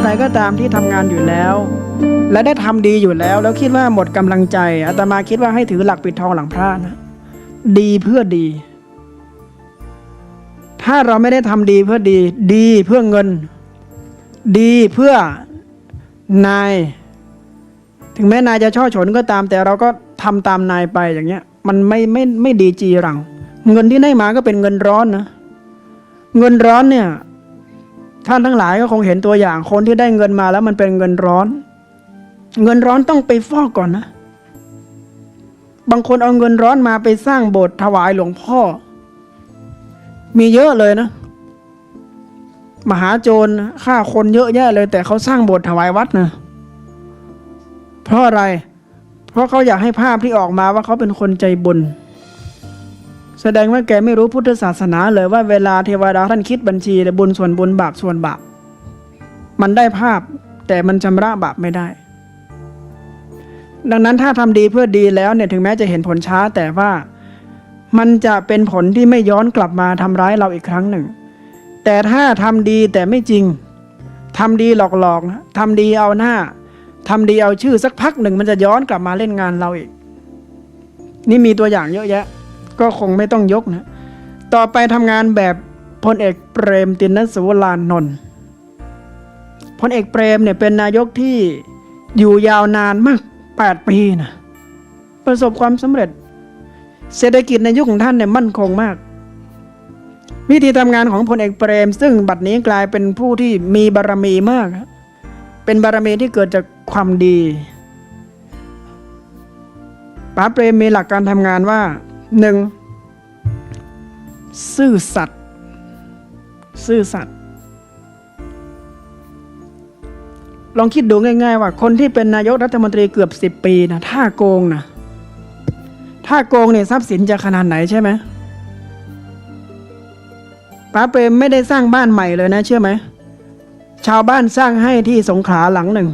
ใครก็ตามที่ทำงานอยู่แล้ว และได้ทำดีอยู่แล้ว แล้วคิดว่าหมดกำลังใจอาตมาคิดว่าให้ถือหลักปิดทองหลังพระนะดีเพื่อดี ถ้าเราไม่ได้ทำดีเพื่อดี ดีเพื่อเงิน ดีเพื่อนาย ถึงแม้นายจะช่อฉนก็ตาม แต่เราก็ทำตามนายไปอย่างเงี้ย มันไม่ไม่ไม่ดีจีรังเงินที่ได้มาก็เป็นเงินร้อนนะ เงินร้อนเนี่ย ท่านทั้งหลายก็คงเห็นตัวอย่างคนที่ได้เงินมาแล้วมันเป็นเงินร้อน เงินร้อนต้องไปฟอกก่อนนะ บางคนเอาเงินร้อนมาไปสร้างโบสถ์ถวายหลวงพ่อ มีเยอะเลยนะ มหาโจรฆ่าคนเยอะแยะเลย แต่เขาสร้างโบสถ์ถวายวัดนะเพราะอะไรเพราะเขาอยากให้ภาพที่ออกมาว่าเขาเป็นคนใจบุญแสดงว่าแกไม่รู้พุทธศาสนาเลยว่าเวลาเทวดาท่านคิดบัญชีแต่บุญส่วนบุญบาปส่วนบาปมันได้ภาพแต่มันชำระบาปไม่ได้ ดังนั้นถ้าทำดีเพื่อดีแล้วเนี่ยถึงแม้จะเห็นผลช้าแต่ว่ามันจะเป็นผลที่ไม่ย้อนกลับมาทำร้ายเราอีกครั้งหนึ่ง แต่ถ้าทำดีแต่ไม่จริงทำดีหลอกๆทำดีเอาหน้า ทำดีเอาชื่อสักพักหนึ่งมันจะย้อนกลับมาเล่นงานเราอีก นี่มีตัวอย่างเยอะแยะ ก็คงไม่ต้องยกนะ ต่อไปทำงานแบบพลเอกเปรมตินสุวรานนท์พลเอกเปรมเนี่ยเป็นนายกที่อยู่ยาวนานมาก 8 ปีนะประสบความสำเร็จ เศรษฐกิจในยุคของท่านเนี่ยมั่นคงมาก วิธีทำงานของพลเอกเปรม ซึ่งบัดนี้กลายเป็นผู้ที่มีบารมีมากครับ เป็นบารมีที่เกิดจากความดีป๋าเปรมมีหลักการทำงานว่าหนึ่งซื่อสัตย์ซื่อสัตย์ลองคิดดูง่าย ๆ ว่าคนที่เป็นนายกรัฐมนตรีเกือบสิบปีนะถ้าโกงนะถ้าโกงเนี่ยทรัพย์สินจะขนาดไหนใช่ไหมป๋าเปรมไม่ได้สร้างบ้านใหม่เลยนะ เชื่อไหม ชาวบ้านสร้างให้ที่สงขลาหลังหนึ่ง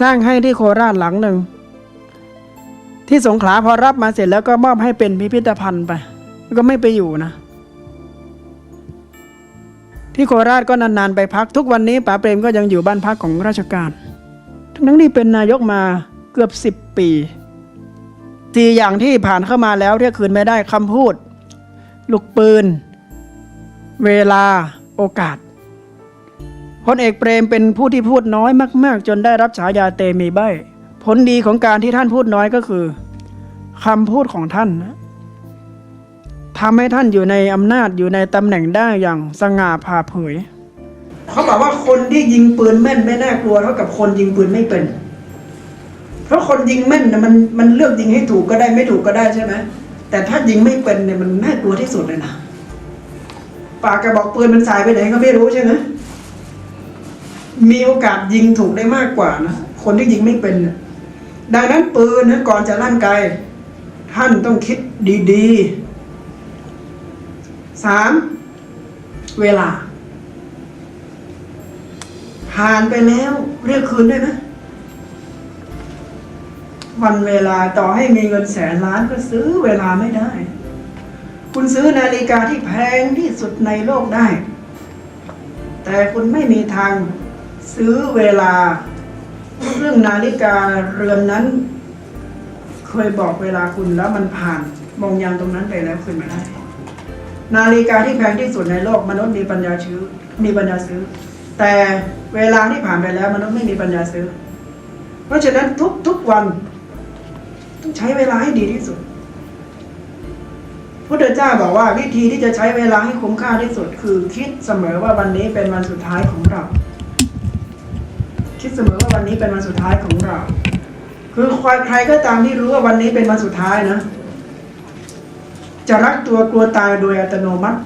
สร้างให้ที่โคราชหลังหนึ่ง ที่สงขลาพอรับมาเสร็จแล้วก็มอบให้เป็นพิพิธภัณฑ์ไป ก็ไม่ไปอยู่นะ ที่โคราชก็นานๆไปพักทุกวันนี้ป๋าเปรมก็ยังอยู่บ้านพักของราชการ ทั้งนี้เป็นนายกมาเกือบสิบปีสี่อย่างที่ผ่านเข้ามาแล้วเรียกคืนไม่ได้คำพูด ลูกปืน เวลาโอกาส พลเอกเปรมเป็นผู้ที่พูดน้อยมากๆ จนได้รับฉายาเตมีใบผลดีของการที่ท่านพูดน้อยก็คือคำพูดของท่านนะทำให้ท่านอยู่ในอำนาจอยู่ในตำแหน่งได้อย่างสง่าผ่าเผย เขาบอกว่าคนที่ยิงปืนแม่นไม่น่ากลัวเท่ากับคนยิงปืนไม่เป็น เพราะคนยิงแม่นนะมันมันเลือกยิงให้ถูกก็ได้ไม่ถูกก็ได้ใช่ไหมแต่ถ้ายิงไม่เป็นเนี่ยมันน่ากลัวที่สุดเลยนะปากกระบอกปืนมันสายไปไหนก็ไม่รู้ใช่ไหม มีโอกาสยิงถูกได้มากกว่านะคนที่ยิงไม่เป็นนะดังนั้นปืนนะก่อนจะลั่นไกท่านต้องคิดดีๆสามเวลา ผ่านไปแล้วเรียกคืนได้ไหมวันเวลาต่อให้มีเงินแสนล้านก็ซื้อเวลาไม่ได้ คุณซื้อนาฬิกาที่แพงที่สุดในโลกได้ แต่คุณไม่มีทาง ซื้อเวลาเรื่องนาฬิกาเรือนนั้น เคยบอกเวลาคุณแล้วมันผ่านมองยามตรงนั้นไปแล้วคืนมาได้ นาฬิกาที่แพงที่สุดในโลกมนุษย์มีปัญญาซื้อมีปัญญาซื้อ แต่เวลาที่ผ่านไปแล้วมนุษย์ไม่มีปัญญาซื้อ เพราะฉะนั้นทุกทุกวัน ต้องใช้เวลาให้ดีที่สุดพุทธเจ้าบอกว่าวิธีที่จะใช้เวลาให้คุ้มค่าที่สุด คือคิดเสมอว่าวันนี้เป็นวันสุดท้ายของเรา คิดเสมอว่าวันนี้เป็นวันสุดท้ายของเรา คือใครก็ตามที่รู้ว่าวันนี้เป็นวันสุดท้ายนะ จะรักตัวกลัวตายโดยอัตโนมัติ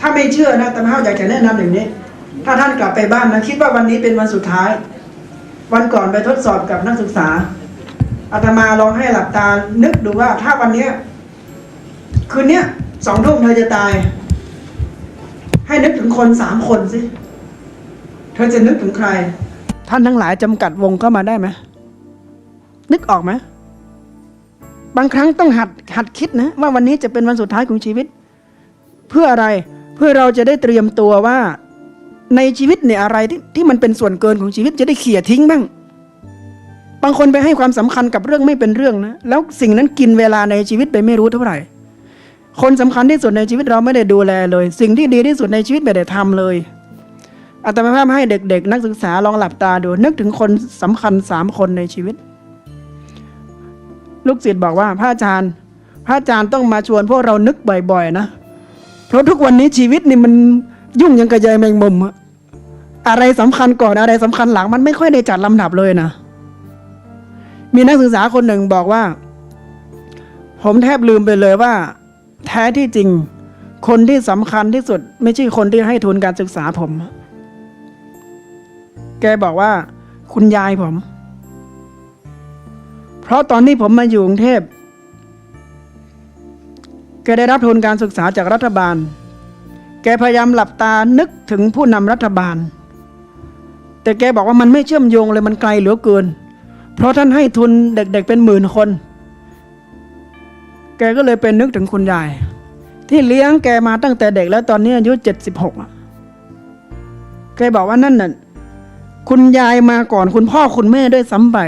ถ้าไม่เชื่อนะแต่มาอยากจะแนะนำอย่างนี้ ถ้าท่านกลับไปบ้านนะคิดว่าวันนี้เป็นวันสุดท้าย วันก่อนไปทดสอบกับนักศึกษาอาตมาลองให้หลับตา นึกดูว่าถ้าวันเนี้ยคืนเนี้ยสองทุ่มเธอจะตาย ให้นึกถึงคนสามคนสิ เธอจะนึกถึงใคร ท่านทั้งหลายจำกัดวงเข้ามาได้ไหมนึกออกไหมบางครั้งต้องหัดหัดคิดนะ ว่าวันนี้จะเป็นวันสุดท้ายของชีวิต เพื่ออะไรเพื่อเราจะได้เตรียมตัวว่า ในชีวิตเนี่ยอะไรที่ที่มันเป็นส่วนเกินของชีวิตจะได้เขี่ยทิ้งบ้าง บางคนไปให้ความสำคัญกับเรื่องไม่เป็นเรื่องนะแล้วสิ่งนั้นกินเวลาในชีวิตไปไม่รู้เท่าไหร่ คนสำคัญที่สุดในชีวิตเราไม่ได้ดูแลเลย สิ่งที่ดีที่สุดในชีวิตไม่ได้ทำเลย อาตมาภาพให้เด็กๆ นักศึกษาลองหลับตาดู นึกถึงคนสำคัญสามคนในชีวิต ลูกศิษย์บอกว่าพระอาจารย์ พระอาจารย์ต้องมาชวนพวกเรานึกบ่อย ๆ นะ เพราะทุกวันนี้ชีวิตนี่มันยุ่งยังกระยายแมงมุมอะอะไรสำคัญก่อนอะไรสำคัญหลังมันไม่ค่อยได้จัดลำดับเลยนะ มีนักศึกษาคนหนึ่งบอกว่า ผมแทบลืมไปเลยว่า แท้ที่จริง คนที่สำคัญที่สุด ไม่ใช่คนที่ให้ทุนการศึกษาผม แกบอกว่า คุณยายผม เพราะตอนที่ผมมาอยู่กรุงเทพแกได้รับทุนการศึกษาจากรัฐบาล แกพยายามหลับตานึกถึงผู้นำรัฐบาล แต่แกบอกว่ามันไม่เชื่อมโยงเลยมันไกลเหลือเกิน เพราะท่านให้ทุนเด็กๆเป็นหมื่นคน แกก็เลยเป็นนึกถึงคุณยาย ที่เลี้ยงแกมาตั้งแต่เด็กแล้วตอนนี้อายุเจ็ดสิบหกแกบอกว่านั่นน่ะ คุณยายมาก่อนคุณพ่อคุณแม่ด้วยซ้ำไป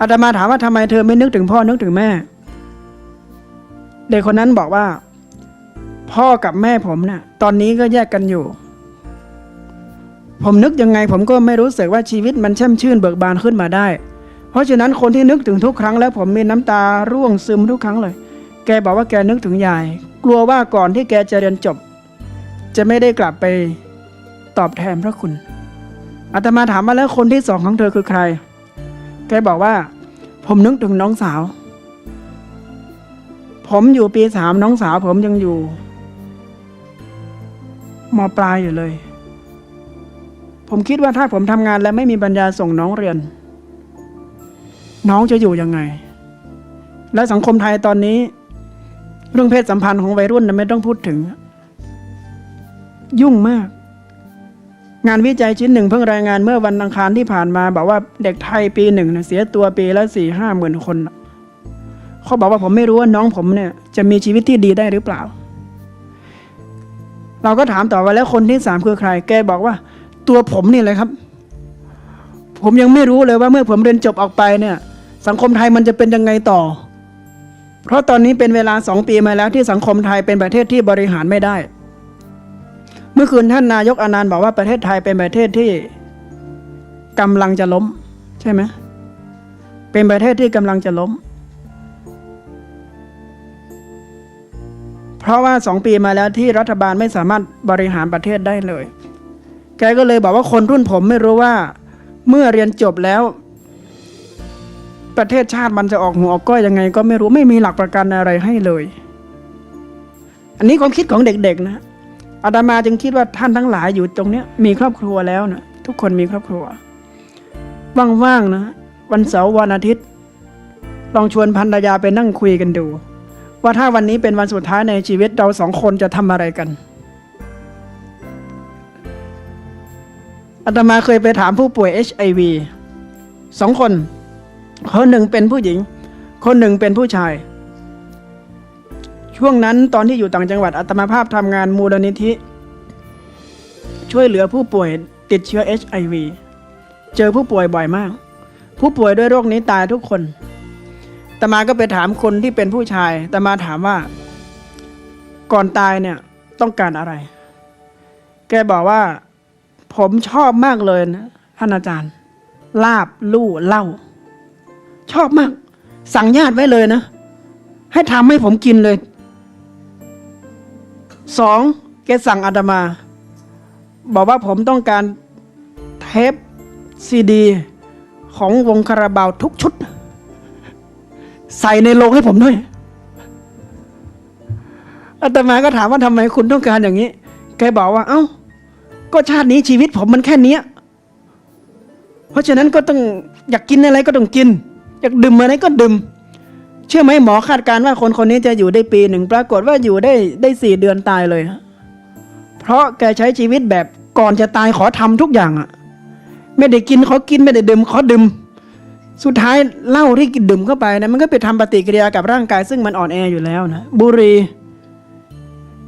อาตมาถามว่าทำไมเธอไม่นึกถึงพ่อนึกถึงแม่ เด็กคนนั้นบอกว่า พ่อกับแม่ผมนะ่ะ ตอนนี้ก็แยกกันอยู่ ผมนึกยังไง ผมก็ไม่รู้สึกว่าชีวิตมันแช่มชื่นเบิกบานขึ้นมาได้ เพราะฉะนั้นคนที่นึกถึงทุกครั้งแล้ว ผมมีน้ำตาร่วงซึมทุกครั้งเลย แกบอกว่าแกนึกถึงยาย กลัวว่าก่อนที่แกจะเรียนจบ จะไม่ได้กลับไปตอบแทนพระคุณ อาตมาถามว่าแล้วคนที่สองของเธอคือใคร แกบอกว่า ผมนึกถึงน้องสาว ผมอยู่ปีสามน้องสาว ผมยังอยู่มปลายอยู่เลย ผมคิดว่าถ้าผมทำงานแล้วไม่มีปัญญาส่งน้องเรียน น้องจะอยู่ยังไง และสังคมไทยตอนนี้ เรื่องเพศสัมพันธ์ของวัยรุ่นนะไม่ต้องพูดถึง ยุ่งมาก งานวิจัยชิ้นหนึ่งเพิ่งรายงานเมื่อวันอังคารที่ผ่านมา บอกว่าเด็กไทยปีหนึ่งเสียตัวปีละสี่ห้าหมื่นคนเขาบอกว่าผมไม่รู้ว่าน้องผมเนี่ยจะมีชีวิตที่ดีได้หรือเปล่า เราก็ถามต่อว่าแล้วคนที่สามคือใคร แกบอกว่า ตัวผมนี่เลยครับ ผมยังไม่รู้เลยว่าเมื่อผมเรียนจบออกไปเนี่ย สังคมไทยมันจะเป็นยังไงต่อ เพราะตอนนี้เป็นเวลาสองปีมาแล้วที่สังคมไทยเป็นประเทศที่บริหารไม่ได้ เมื่อคืนท่านนายกอนันต์บอกว่าประเทศไทยเป็นประเทศที่กำลังจะล้ม ใช่ไหมเป็นประเทศที่กำลังจะล้ม เพราะว่าสองปีมาแล้วที่รัฐบาลไม่สามารถบริหารประเทศได้เลย แกก็เลยบอกว่าคนรุ่นผมไม่รู้ว่า เมื่อเรียนจบแล้ว ประเทศชาติมันจะออกหัวออกก้อยยังไง ก็ไม่รู้ไม่มีหลักประกันอะไรให้เลย อันนี้ความคิดของเด็กๆนะ อาตมาจึงคิดว่าท่านทั้งหลายอยู่ตรงเนี้ยมีครอบครัวแล้วนะทุกคนมีครอบครัวว่างๆนะวันเสาร์วันอาทิตย์ ลองชวนภรรยาไปนั่งคุยกันดู ว่าถ้าวันนี้เป็นวันสุดท้ายในชีวิตเราสองคนจะทำอะไรกันอาตมาเคยไปถามผู้ป่วย HIV สองคน คนหนึ่งเป็นผู้หญิง คนหนึ่งเป็นผู้ชาย ช่วงนั้นตอนที่อยู่ต่างจังหวัดอาตมาภาพทำงานมูลนิธิ ช่วยเหลือผู้ป่วยติดเชื้อ HIV เจอผู้ป่วยบ่อยมาก ผู้ป่วยด้วยโรคนี้ตายทุกคนอาตมาก็ไปถามคนที่เป็นผู้ชายอาตมาถามว่า ก่อนตายเนี่ยต้องการอะไร แกบอกว่า ผมชอบมากเลยนะท่านอาจารย์ ลาบลู่เล้าชอบมาก สั่งญาติไว้เลยนะ ให้ทำให้ผมกินเลย สองแกสั่งอาตมา บอกว่าผมต้องการเทปซีดี ของวงคาราบาวทุกชุด ใส่ในโรงให้ผมด้วยอาตมาก็ถามว่าทำไมคุณต้องการอย่างนี้ แกบอกว่า เอ้า ก็ชาตินี้ชีวิตผมมันแค่นี้ เพราะฉะนั้นก็ต้องอยากกินอะไรก็ต้องกิน อยากดื่มอะไรก็ดื่ม เชื่อไหมหมอคาดการณ์ว่าคนคนนี้จะอยู่ได้ปีหนึ่งปรากฏว่าอยู่ได้ได้สี่เดือนตายเลย เพราะแกใช้ชีวิตแบบก่อนจะตายขอทำทุกอย่างอะไม่ได้กินขอกินไม่ได้ดื่มขอดื่มสุดท้ายเหล้าที่กินดื่มเข้าไปนะมันก็ไปทำปฏิกิริยากับร่างกาย ซึ่งมันอ่อนแออยู่แล้วนะบุรี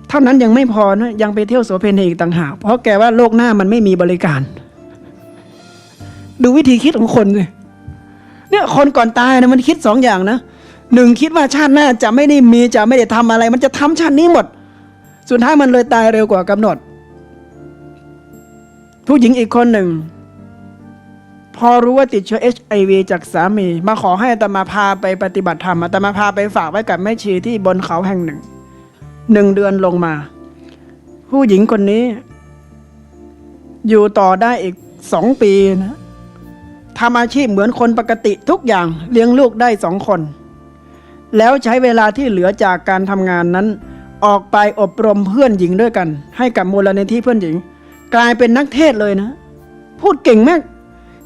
เท่านั้นยังไม่พอนะยังไปเที่ยวโสเพณีอีกต่างหาก เพราะแกว่าโลกหน้ามันไม่มีบริการ ดูวิธีคิดของคนเลยเนี่ยคนก่อนตายนะมันคิดสองอย่างนะ หนึ่งคิดว่าชาติหน้าจะไม่ได้มีจะไม่ได้ทำอะไร มันจะทำชาตินี้หมด สุดท้ายมันเลยตายเร็วกว่ากำหนด ผู้หญิงอีกคนหนึ่ง พอรู้ว่าติดเชื้อ HIV จากสามี มาขอให้อาตมาพาไปปฏิบัติธรรมอาตมาพาไปฝากไว้กับแม่ชีที่บนเขาแห่งหนึ่งหนึ่งเดือนลงมา ผู้หญิงคนนี้ อยู่ต่อได้อีกสองปีนะทำอาชีพเหมือนคนปกติทุกอย่างเลี้ยงลูกได้สองคน แล้วใช้เวลาที่เหลือจากการทำงานนั้น ออกไปอบรมเพื่อนหญิงด้วยกัน ให้กับมูลนิธิเพื่อนหญิง กลายเป็นนักเทศเลยนะ พูดเก่งมาก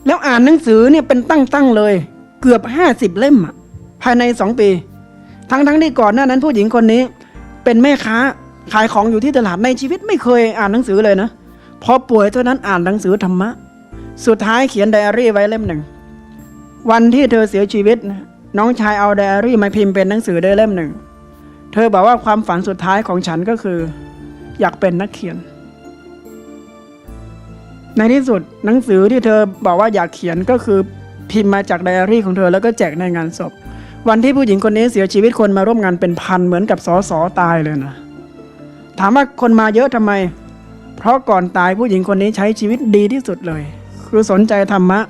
แล้วอ่านหนังสือเนี่ยเป็นตั้งๆเลย เกือบห้าสิบเล่มอะภายในสองปี ทั้งๆที่ก่อนหน้านั้นผู้หญิงคนนี้เป็นแม่ค้าขายของอยู่ที่ตลาดในชีวิตไม่เคยอ่านหนังสือเลยนะพอป่วยเท่านั้นอ่านหนังสือธรรมะ สุดท้ายเขียนไดอารี่ไว้เล่มหนึ่ง วันที่เธอเสียชีวิตนะ น้องชายเอาไดอารี่มาพิมพ์เป็นหนังสือได้เล่มหนึ่ง เธอบอกว่าความฝันสุดท้ายของฉันก็คือ อยากเป็นนักเขียน ในที่สุดหนังสือที่เธอบอกว่าอยากเขียนก็คือพิมพ์มาจากไดอารี่ของเธอแล้วก็แจกในงานศพ วันที่ผู้หญิงคนนี้เสียชีวิตคนมาร่วมงานเป็นพันเหมือนกับสอสอตายเลยนะ ถามว่าคนมาเยอะทำไม เพราะก่อนตายผู้หญิงคนนี้ใช้ชีวิตดีที่สุดเลย คือสนใจธรรมะ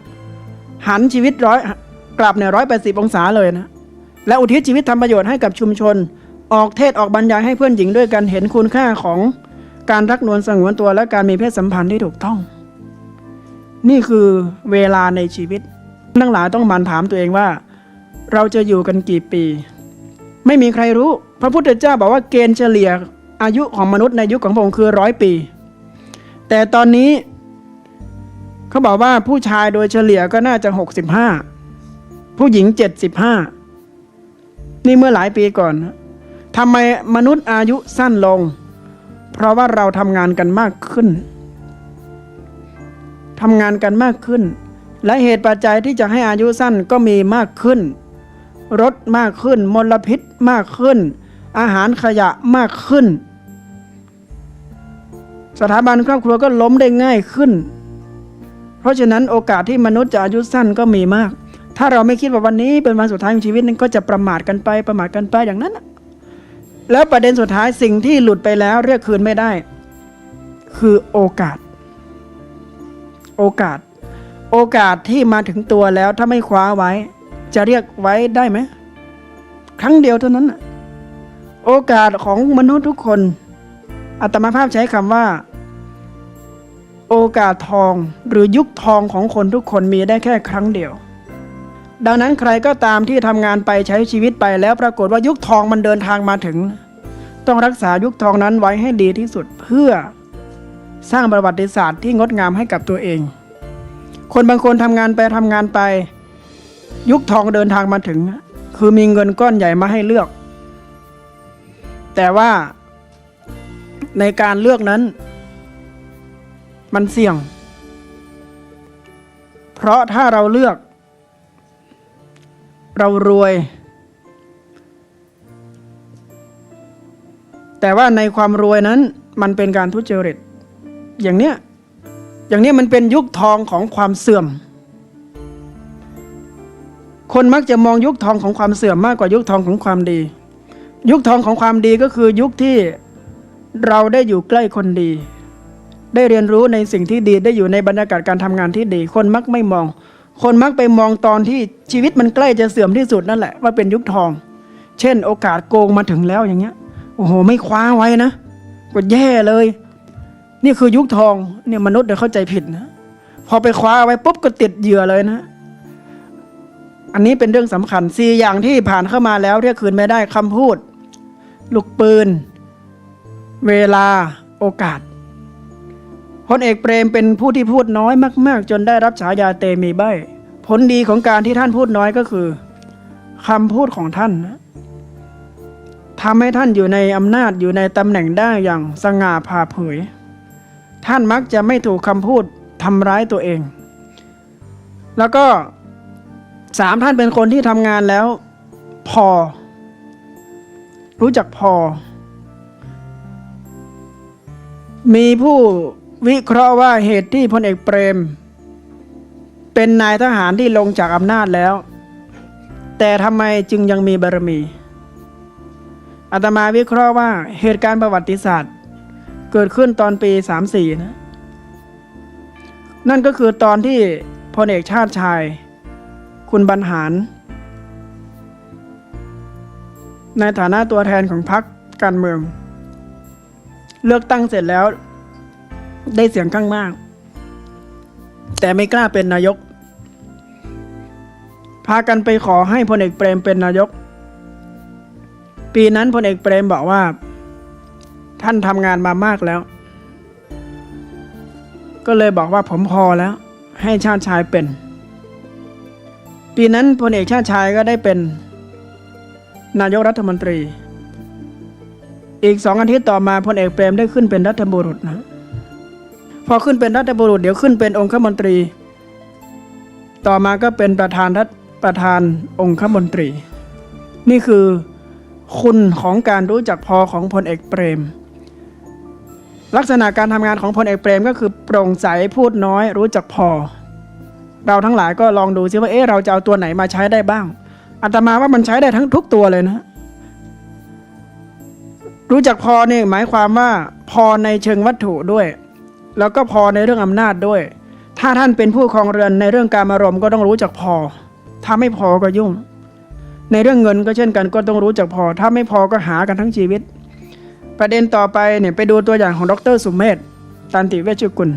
หันชีวิตร้อย กลับเนี่ยร้อยแปดสิบองศาเลยนะ และอุทิศชีวิตทำประโยชน์ให้กับชุมชน ออกเทศออกบรรยายให้เพื่อนหญิงด้วยกันเห็นคุณค่าของการรักนวลสงวนตัวและการมีเพศสัมพันธ์ที่ถูกต้อง นี่คือเวลาในชีวิตทั้งหลายต้องมันถามตัวเองว่า เราจะอยู่กันกี่ปี ไม่มีใครรู้ พระพุทธเจ้าบอกว่าเกณฑ์เฉลี่ยอายุของมนุษย์ในยุคของพระองค์คือร้อยปี แต่ตอนนี้เขาบอกว่าผู้ชายโดยเฉลี่ยก็น่าจะหกสิบห้า ผู้หญิงเจ็ดสิบห้านี่เมื่อหลายปีก่อนทำไมมนุษย์อายุสั้นลง เพราะว่าเราทำงานกันมากขึ้นทำงานกันมากขึ้น และเหตุปัจจัยที่จะให้อายุสั้นก็มีมากขึ้น รถมากขึ้น มลพิษมากขึ้น อาหารขยะมากขึ้น สถาบันครอบครัวก็ล้มได้ง่ายขึ้น เพราะฉะนั้นโอกาสที่มนุษย์จะอายุสั้นก็มีมาก ถ้าเราไม่คิดว่าวันนี้เป็นวันสุดท้ายของชีวิตนั้นก็จะประมาทกันไปประมาทกันไปอย่างนั้นแล้วประเด็นสุดท้ายสิ่งที่หลุดไปแล้วเรียกคืนไม่ได้ คือโอกาส โอกาส โอกาสที่มาถึงตัวแล้วถ้าไม่คว้าไว้ จะเรียกไว้ได้ไหมครั้งเดียวเท่านั้นโอกาสของมนุษย์ทุกคนอัตมาภาพใช้คำว่า โอกาสทองหรือยุคทองของคนทุกคนมีได้แค่ครั้งเดียว ดังนั้นใครก็ตามที่ทำงานไปใช้ชีวิตไปแล้วปรากฏว่ายุคทองมันเดินทางมาถึง ต้องรักษายุคทองนั้นไว้ให้ดีที่สุดเพื่อสร้างประวัติศาสตร์ที่งดงามให้กับตัวเอง คนบางคนทำงานไปทำงานไป ยุคทองเดินทางมาถึง คือมีเงินก้อนใหญ่มาให้เลือก แต่ว่าในการเลือกนั้น มันเสี่ยง เพราะถ้าเราเลือก เรารวย แต่ว่าในความรวยนั้น มันเป็นการทุจริต อย่างเนี้ยอย่างเนี้ยมันเป็นยุคทองของความเสื่อม คนมักจะมองยุคทองของความเสื่อมมากกว่ายุคทองของความดี ยุคทองของความดีก็คือยุคที่เราได้อยู่ใกล้คนดี ได้เรียนรู้ในสิ่งที่ดีได้อยู่ในบรรยากาศการทำงานที่ดี คนมักไม่มอง คนมักไปมองตอนที่ชีวิตมันใกล้จะเสื่อมที่สุดนั่นแหละว่าเป็นยุคทอง เช่น โอกาสโกงมาถึงแล้วอย่างเงี้ย โอ้โห ไม่คว้าไว้นะก็แย่เลย นี่คือยุคทองเนี่ยมนุษย์เดี๋ยวเข้าใจผิดนะพอไปคว้าไว้ปุ๊บก็ติดเหยื่อเลยนะ อันนี้เป็นเรื่องสำคัญสี่อย่างที่ผ่านเข้ามาแล้วเรียกคืนไม่ได้คำพูด ลูกปืน เวลาโอกาส พลเอกเปรมเป็นผู้ที่พูดน้อยมาก ๆ จนได้รับฉายาเตมีใบผลดีของการที่ท่านพูดน้อยก็คือคำพูดของท่านทำให้ท่านอยู่ในอำนาจอยู่ในตำแหน่งได้อย่างสง่าผ่าเผย ท่านมักจะไม่ถูกคำพูดทำร้ายตัวเอง แล้วก็สามท่านเป็นคนที่ทำงานแล้ว พอ รู้จักพอ มีผู้ วิเคราะห์ว่าเหตุที่พลเอกเปรม เป็นนายทหารที่ลงจากอำนาจแล้ว แต่ทำไมจึงยังมีบารมีอาตมาวิเคราะห์ว่าเหตุการณ์ประวัติศาสตร์ เกิดขึ้นตอนปี 34 นะ นั่นก็คือตอนที่พลเอกชาติชาย คุณบรรหาร ในฐานะตัวแทนของพรรคการเมือง เลือกตั้งเสร็จแล้ว ได้เสียงข้างมาก แต่ไม่กล้าเป็นนายก พากันไปขอให้พลเอกเปรมเป็นนายก ปีนั้นพลเอกเปรมบอกว่า ท่านทำงานมามากแล้ว ก็เลยบอกว่าผมพอแล้ว ให้ชาติชายเป็น ปีนั้นพลเอกชาติชายก็ได้เป็น นายกรัฐมนตรีอีกสองอาทิตย์ต่อมาพลเอกเปรมได้ขึ้นเป็นรัฐบุรุษนะ พอขึ้นเป็นรัฐบุรุษเดี๋ยวขึ้นเป็นองคมนตรี ต่อมาก็เป็นประธานรัฐประธานองคมนตรี นี่คือคุณของการรู้จักพอของพลเอกเปรม ลักษณะการทำงานของพลเอกเปรมก็คือโปร่งใสพูดน้อยรู้จักพอ เราทั้งหลายก็ลองดูซิว่าเอ๊ะเราจะเอาตัวไหนมาใช้ได้บ้างอาตมาว่ามันใช้ได้ทั้งทุกตัวเลยนะ รู้จักพอเนี่ยหมายความว่าพอในเชิงวัตถุด้วย แล้วก็พอในเรื่องอำนาจด้วย ถ้าท่านเป็นผู้ครองเรือนในเรื่องการอารมณ์ก็ต้องรู้จักพอ ถ้าไม่พอก็ยุ่ง ในเรื่องเงินก็เช่นกันก็ต้องรู้จักพอ ถ้าไม่พอก็หากันทั้งชีวิต ประเด็นต่อไปเนี่ยไปดูตัวอย่างของดรสุมเมธตันติเวชกุล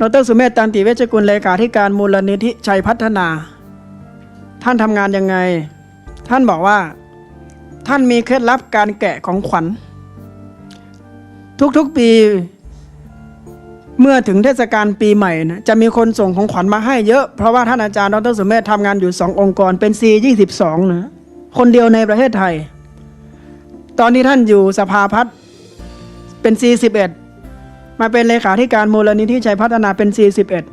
ดรสุเมธตันติเวชกุลเลขาธิการมูลนิธิชัยพัฒนา ท่านทำงานยังไง ท่านบอกว่า ท่านมีเคล็ดลับการแกะของขวัญ ทุกๆปี เมื่อถึงเทศกาลปีใหม่นะจะมีคนส่งของขวัญมาให้เยอะ เพราะว่าท่านอาจารย์ดรสุเมธทำงานอยู่สององค์กรเป็น C22 นะคนเดียวในประเทศไทย ตอนนี้ท่านอยู่สภาพัฒน์เป็น C11 มาเป็นเลขาธิการมูลนิธิชัยพัฒนาเป็น C11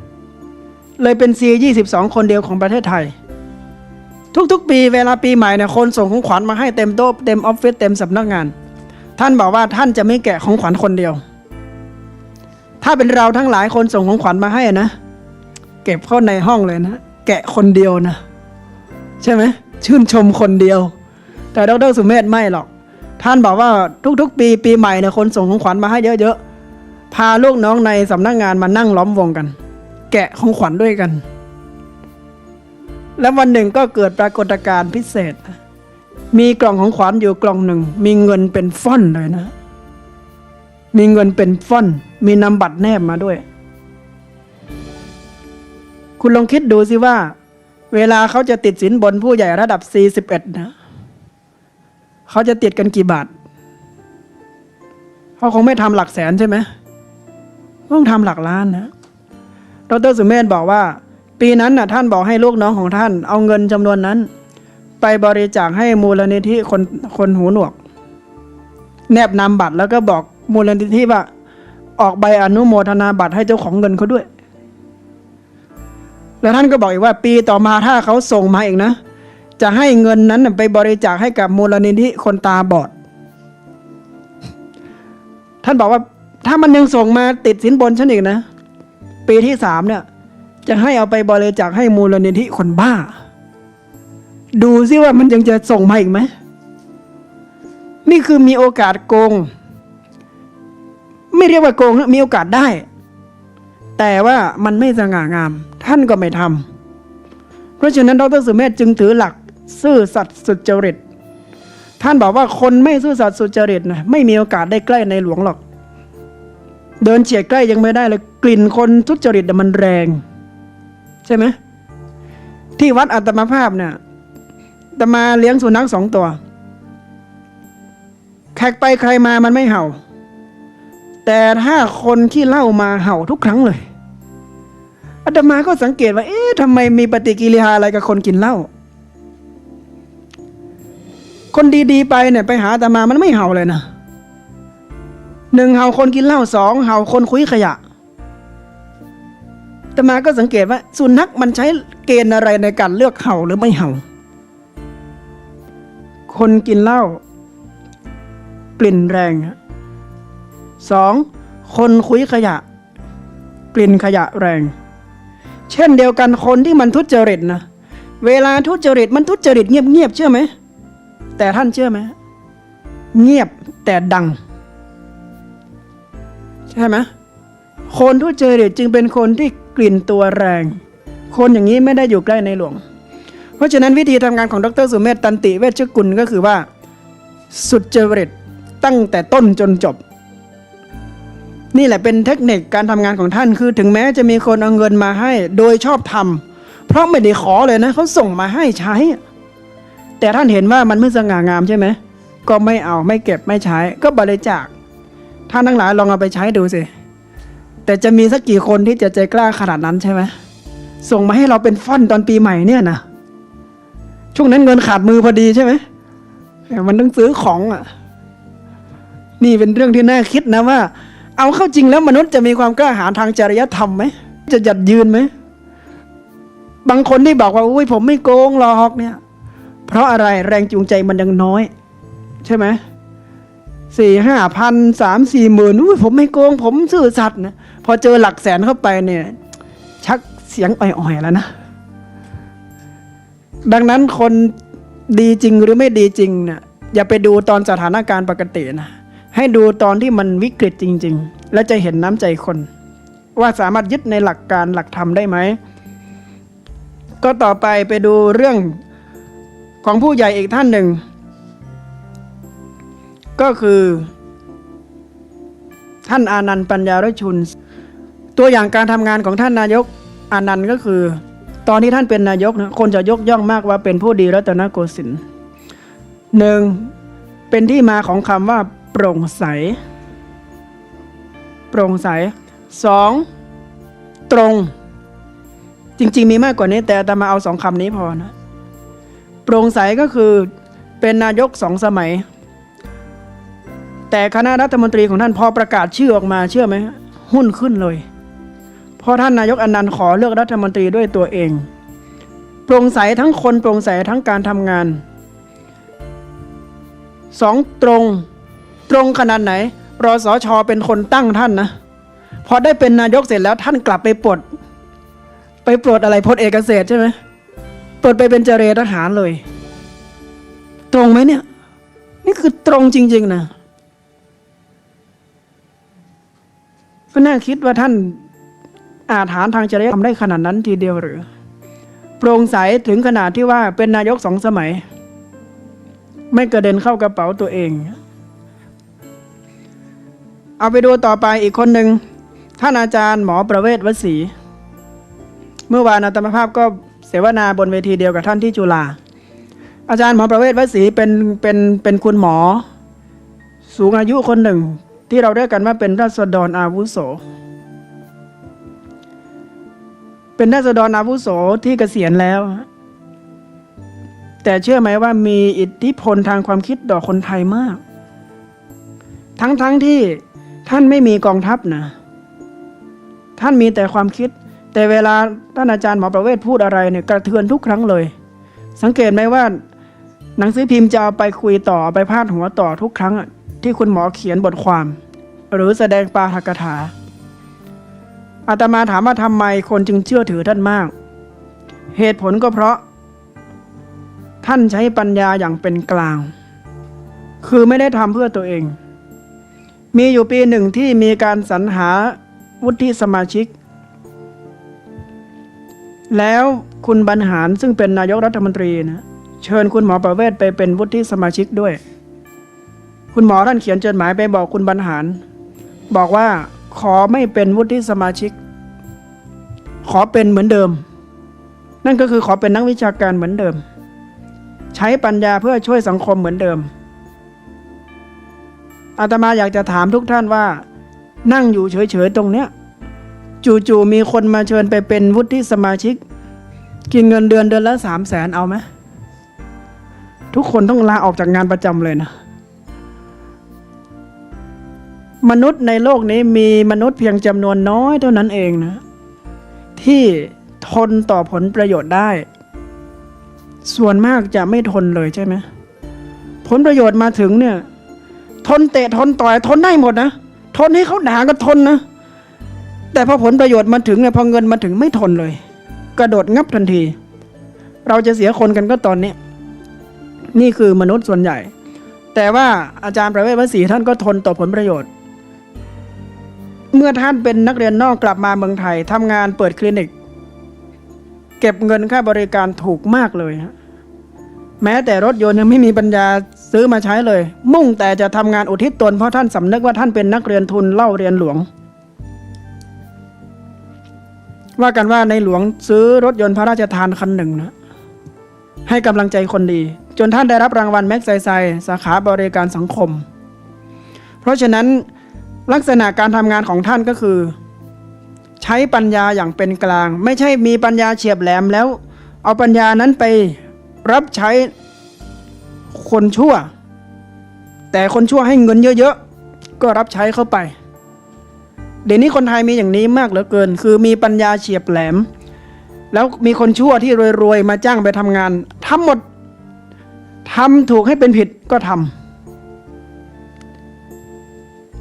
เลยเป็น C22 คนเดียวของประเทศไทย ทุกๆ ปีเวลาปีใหม่เนี่ยคนส่งของขวัญมาให้เต็มโต๊ะเต็มออฟฟิศเต็มสำนักงาน ท่านบอกว่าท่านจะไม่แกะของขวัญคนเดียว ถ้าเป็นเราทั้งหลายคนส่งของขวัญมาให้นะ เก็บเข้าในห้องเลยนะ แกะคนเดียวนะ ใช่ไหมชื่นชมคนเดียว แต่ดรสุเมธไม่หรอก ท่านบอกว่าทุกๆ ปีปีใหม่เนี่ยคนส่งของขวัญมาให้เยอะๆ พาลูกน้องในสำนักงานมานั่งล้อมวงกัน แกะของขวัญด้วยกัน แล้ววันหนึ่งก็เกิดปรากฏการณ์พิเศษ มีกล่องของขวัญอยู่กล่องหนึ่ง มีเงินเป็นฟ่อนเลยนะ มีเงินเป็นฟ่อน มีนำบัตรแนบมาด้วย คุณลองคิดดูสิว่า เวลาเขาจะติดสินบนผู้ใหญ่ระดับ 41 นะ เขาจะติดกันกี่บาทเขาคงไม่ทำหลักแสนใช่ไหมต้องทำหลักล้านนะดรสุเมธบอกว่า ปีนั้นน่ะ ท่านบอกให้ลูกน้องของท่าน เอาเงินจำนวนนั้น ไปบริจาคให้มูลนิธิคนคนหูหนวก แนบนามบัตรแล้วก็บอกมูลนิธิว่า ออกใบอนุโมทนาบัตรให้เจ้าของเงินเขาด้วย แล้วท่านก็บอกอีกว่า ปีต่อมาถ้าเขาส่งมาอีกนะ จะให้เงินนั้นไปบริจาคให้กับมูลนิธิคนตาบอด ท่านบอกว่าถ้ามันยังส่งมาติดสินบนฉันอีกนะ ปีที่สามเนี่ย จะให้เอาไปบริจาคให้มูลนิธิคนบ้า ดูซิว่ามันยังจะส่งมาอีกไหม นี่คือมีโอกาสโกง ไม่เรียกว่าโกงนะมีโอกาสได้ แต่ว่ามันไม่สง่างาม ท่านก็ไม่ทำเพราะฉะนั้นดรสุเมธจึงถือหลัก ซื่อสัตย์สุจริต ท่านบอกว่าคนไม่ซื่อสัตย์สุจริตนะไม่มีโอกาสได้ใกล้ในหลวงหรอก เดินเฉียดใกล้ยังไม่ได้เลยกลิ่นคนทุจริตมันแรง ใช่ไหมที่วัดอัตมาภาพเนี่ย ตมาเลี้ยงสุนัขสองตัว แขกไปใครมามันไม่เห่า แต่ถ้าคนที่เล่ามาเห่าทุกครั้งเลยอาตมาก็สังเกตว่า เอ๊ะทำไมมีปฏิกิริยาอะไรกับคนกินเหล้า คนดีๆ ไปเนี่ยไปหาอาตมามันไม่เห่าเลยนะหนึ่งเห่าคนกินเหล้าสองเห่าคนคุยขยะแตมาก็สังเกตว่า สุนัขมันใช้เกณฑ์อะไรในการเลือกเห่าหรือไม่เห่า คนกินเหล้ากลิ่นแรงฮะสองคนคุยขยะ กลิ่นขยะแรง เช่นเดียวกันคนที่มันทุจริตนะเวลาทุจริตมันทุจริตเงียบๆเชื่อไหมแต่ท่านเชื่อไหมเงียบแต่ดัง ใช่ไหมคนทุจริตจึงเป็นคนที่กลิ่นตัวแรง คนอย่างนี้ไม่ได้อยู่ใกล้ในหลวง เพราะฉะนั้นวิธีทำงานของดรสุเมธตันติเวชกุลก็คือว่า สุดเจริตตั้งแต่ต้นจนจบ นี่แหละเป็นเทคนิคการทำงานของท่านคือถึงแม้จะมีคนเอาเงินมาให้ โดยชอบทำเพราะไม่ได้ขอเลยนะเขาส่งมาให้ใช้ แต่ท่านเห็นว่ามันไม่สง่างามใช่ไหมก็ไม่เอาไม่เก็บไม่ใช้ ก็บริจาคท่านทั้งหลายลองเอาไปใช้ดูสิแต่จะมีสักกี่คนที่จะใจกล้าขนาดนั้นใช่ไหมส่งมาให้เราเป็นฟ่อนตอนปีใหม่เนี่ยนะ ช่วงนั้นเงินขาดมือพอดีใช่ไหมมันต้องซื้อของอะ นี่เป็นเรื่องที่น่าคิดนะว่า เอาเข้าจริงแล้วมนุษย์จะมีความกล้าหาญทางจริยธรรมไหมจะหยัดยืนไหมบางคนที่บอกว่าอุ้ยผมไม่โกงหรอกเนี่ย เพราะอะไรแรงจูงใจมันยังน้อย ใช่ไหมสี่ห้าพันสามสี่หมื่นอุ้ยผมไม่โกง ผมซื่อสัตย์นะพอเจอหลักแสนเข้าไปเนี่ย ชักเสียงอ่อยๆแล้วนะ ดังนั้นคนดีจริงหรือไม่ดีจริงเนี่ยอย่าไปดูตอนสถานการณ์ปกตินะ ให้ดูตอนที่มันวิกฤตจริง ๆ แล้วจะเห็นน้ำใจคน ว่าสามารถยึดในหลักการหลักธรรมได้ไหม ก็ต่อไปไปดูเรื่องของผู้ใหญ่อีกท่านหนึ่ง ก็คือ ท่านอานันต์ปัญญารชุน ตัวอย่างการทำงานของท่านนายกอานันต์ก็คือ ตอนที่ท่านเป็นนายกนะคนจะยกย่องมากว่าเป็นผู้ดีรัตนโกสินทร์หนึ่งเป็นที่มาของคำว่า โปร่งใส โปร่งใสสองตรง จริง ๆ มีมากกว่านี้ แต่อาตมาเอาสองคำนี้พอนะโปร่งใสก็คือเป็นนายกสองสมัย แต่คณะรัฐมนตรีของท่านพอประกาศชื่อออกมาเชื่อไหมหุ้นขึ้นเลย เพราะท่านนายกอนันต์ขอเลือกรัฐมนตรีด้วยตัวเอง โปร่งใสทั้งคนโปร่งใสทั้งการทำงานสองตรง ตรงขนาดไหนรอสชเป็นคนตั้งท่านนะพอได้เป็นนายกเสร็จแล้วท่านกลับไปปลด ไปปลดอะไรพลเอกเกษตรใช่ไหมปลดไปเป็นเจเรทหารเลย ตรงไหมเนี่ย นี่คือตรงจริง ๆนะก็น่าคิดว่าท่าน อาถานทางจริยธรรมได้ขนาดนั้นทีเดียวหรือ โปร่งใสถึงขนาดที่ว่าเป็นนายกสองสมัย ไม่กระเด็นเข้ากระเป๋าตัวเอง เอาไปดูต่อไปอีกคนหนึ่งท่านอาจารย์หมอประเวศวสี เมื่อวานอาตมภาพก็เสวนาบนเวทีเดียวกับท่านที่จุฬาอาจารย์หมอประเวศวสีเป็นเป็นเป็นคุณหมอ สูงอายุคนหนึ่งที่เราเรียกกันว่าเป็นราษฎรอาวุโส เป็นราษฎรอาวุโสที่เกษียณแล้ว แต่เชื่อไหมว่ามีอิทธิพลทางความคิดต่อคนไทยมาก ทั้งๆทที่ท่านไม่มีกองทัพนะ ท่านมีแต่ความคิด แต่เวลาท่านอาจารย์หมอประเวศพูดอะไรเนี่ยกระเทือนทุกครั้งเลย สังเกตไหมว่า หนังสือพิมพ์จะเอาไปคุยต่อไปพาดหัวต่อทุกครั้งที่คุณหมอเขียนบทความ หรือแสดงปาฐกถา อาตมาถามว่าทำไมคนจึงเชื่อถือท่านมาก เหตุผลก็เพราะ ท่านใช้ปัญญาอย่างเป็นกลาง คือไม่ได้ทำเพื่อตัวเอง มีอยู่ปีหนึ่งที่มีการสรรหาวุฒิสมาชิก แล้วคุณบรรหารซึ่งเป็นนายกรัฐมนตรีนะเชิญคุณหมอประเวศไปเป็นวุฒิสมาชิกด้วย คุณหมอท่านเขียนจดหมายไปบอกคุณบรรหาร บอกว่า ขอไม่เป็นวุฒิสมาชิก ขอเป็นเหมือนเดิม นั่นก็คือขอเป็นนักวิชาการเหมือนเดิม ใช้ปัญญาเพื่อช่วยสังคมเหมือนเดิม อาตมาอยากจะถามทุกท่านว่า นั่งอยู่เฉยๆตรงเนี้ย จู่ๆมีคนมาเชิญไปเป็นวุฒิสมาชิก กินเงินเดือนเดือนละสามแสนเอาไหมทุกคนต้องลาออกจากงานประจำเลยนะ มนุษย์ในโลกนี้มีมนุษย์เพียงจำนวนน้อยเท่านั้นเองนะ ที่ทนต่อผลประโยชน์ได้ ส่วนมากจะไม่ทนเลยใช่ไหมผลประโยชน์มาถึงเนี่ย ทนเตะทนต่อยทนได้หมดนะทนให้เขาด่าก็ทนนะ แต่พอผลประโยชน์มาถึงเนี่ยพอเงินมาถึงไม่ทนเลย กระโดดงับทันที เราจะเสียคนกันก็ตอนนี้ นี่คือมนุษย์ส่วนใหญ่ แต่ว่าอาจารย์ประเวศวสีท่านก็ทนต่อผลประโยชน์ เมื่อท่านเป็นนักเรียนนอกกลับมาเมืองไทยทำงานเปิดคลินิก เก็บเงินค่าบริการถูกมากเลยฮะแม้แต่รถยนต์ยังไม่มีปัญญาซื้อมาใช้เลย มุ่งแต่จะทำงานอุทิศตนเพราะท่านสำนึกว่าท่านเป็นนักเรียนทุนเล่าเรียนหลวง ว่ากันว่าในหลวงซื้อรถยนต์พระราชทานคันหนึ่งนะให้กำลังใจคนดี จนท่านได้รับรางวัลแม็กไซไซสาขาบริการสังคม เพราะฉะนั้น ลักษณะการทำงานของท่านก็คือ ใช้ปัญญาอย่างเป็นกลาง ไม่ใช่มีปัญญาเฉียบแหลมแล้ว เอาปัญญานั้นไปรับใช้คนชั่ว แต่คนชั่วให้เงินเยอะๆ ก็รับใช้เข้าไป เดี๋ยวนี้คนไทยมีอย่างนี้มากเหลือเกิน คือมีปัญญาเฉียบแหลม แล้วมีคนชั่วที่รวยๆ มาจ้างไปทำงานทำหมดทำถูกให้เป็นผิดก็ทำ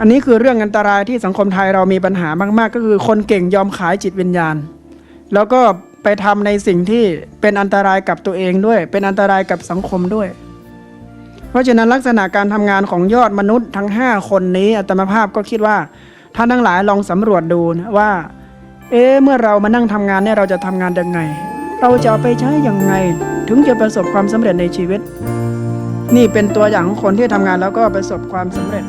อันนี้คือเรื่องอันตรายที่สังคมไทยเรามีปัญหามาก ๆ ก็คือคนเก่งยอมขายจิตวิญญาณ แล้วก็ไปทำในสิ่งที่เป็นอันตรายกับตัวเองด้วย เป็นอันตรายกับสังคมด้วย เพราะฉะนั้นลักษณะการทำงานของยอดมนุษย์ทั้ง 5 คนนี้อัตมภาพก็คิดว่าท่านทั้งหลายลองสำรวจดูนะว่า เอ๊เมื่อเรามานั่งทำงานเนี่ยเราจะทำงานยังไง เราจะเอาไปใช้ยังไง ถึงจะประสบความสำเร็จในชีวิต นี่เป็นตัวอย่างของคนที่ทำงานแล้วก็ประสบความสำเร็จ